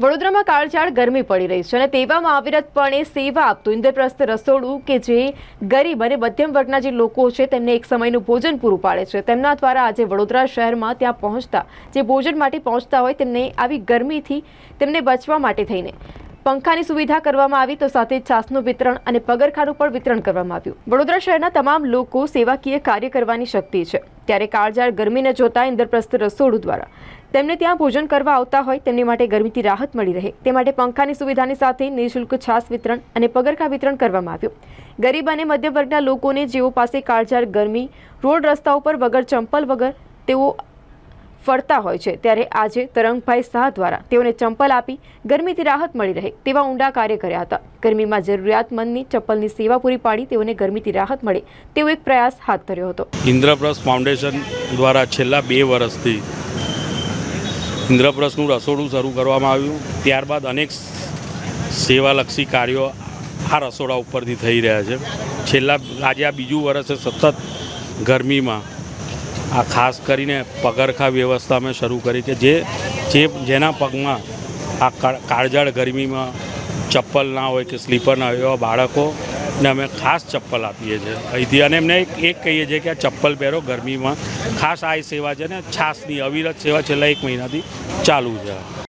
વડોદરામાં કાળઝાળ ગરમી પડી રહી છે અને તેવામાં અવિરતપણે સેવા આપતું ઇન્દ્રપ્રસ્થ રસોડું કે જે ગરીબ અને મધ્યમ વર્ગના જે લોકો છે તેમને એક સમયનું ભોજન પૂરું પાડે છે. તેમના દ્વારા આજે વડોદરા શહેરમાં ત્યાં પહોંચતા, જે ભોજન માટે પહોંચતા હોય તેમને આવી ગરમીથી તેમને બચવા માટે થઈને પંખાની સુવિધા કરવામાં આવી તો સાથે છાસનું વિતરણ અને પગરખાનું પણ વિતરણ કરવામાં આવ્યું. વડોદરા શહેરના તમામ લોકો સેવાકીય કાર્ય કરવાની શક્તિ છે. ત્યારે કાળઝાળ ગરમીને જોતા ઇન્દ્રપ્રસ્થ રસોડું દ્વારા. તેમને ત્યાં ભોજન કરવા આવતા હોય તેમની માટે ગરમીથી રાહત મળી રહે. તે માટે પંખાની સુવિધાની સાથે નિઃશુલ્ક છાસ વિતરણ અને પગરખા વિતરણ કરવામાં આવ્યું. ગરીબ અને મધ્યમ વર્ગના લોકોને જેઓ પાસે કાળઝાળ ગરમી, રોડ રસ્તા ઉપર વગર ચંપલ વગર તેઓ ફરતા હોય છે, ત્યારે આજે તરંગભાઈ શાહ દ્વારા તેઓને ચંપલ આપી ગરમીથી રાહત મળી રહે તેવા ઊંડા કાર્ય કર્યા હતા. ગરમીમાં જરૂરિયાતમંદની ચપ્પલની સેવા પૂરી પાડી તેઓને ગરમીથી રાહત મળે તેવો એક પ્રયાસ હાથ ધર્યો હતો. ઇન્દ્રપ્રસ્થ ફાઉન્ડેશન દ્વારા છેલ્લા બે વર્ષથી ઇન્દ્રપ્રસ્થનું રસોડું શરૂ કરવામાં આવ્યું. ત્યારબાદ અનેક સેવાલક્ષી કાર્યો આ રસોડા ઉપરથી થઈ રહ્યા છે. છેલ્લા આજે આ બીજું વર્ષે સતત ગરમીમાં આ ખાસ કરીને પગરખા વ્યવસ્થા અમે શરૂ કરી કે જે જે જેના પગમાં આ કાળજાળ ગરમીમાં ચપ્પલ ના હોય કે સ્લીપર ના હોય એવા બાળકોને અમે ખાસ ચપ્પલ આપીએ છીએ. અહીંથી અને એમને એક કહીએ છીએ કે આ ચપ્પલ પહેરો, ગરમીમાં ખાસ આ સેવા છે ને છાસની અવિરત સેવા છેલ્લા એક મહિનાથી ચાલુ છે.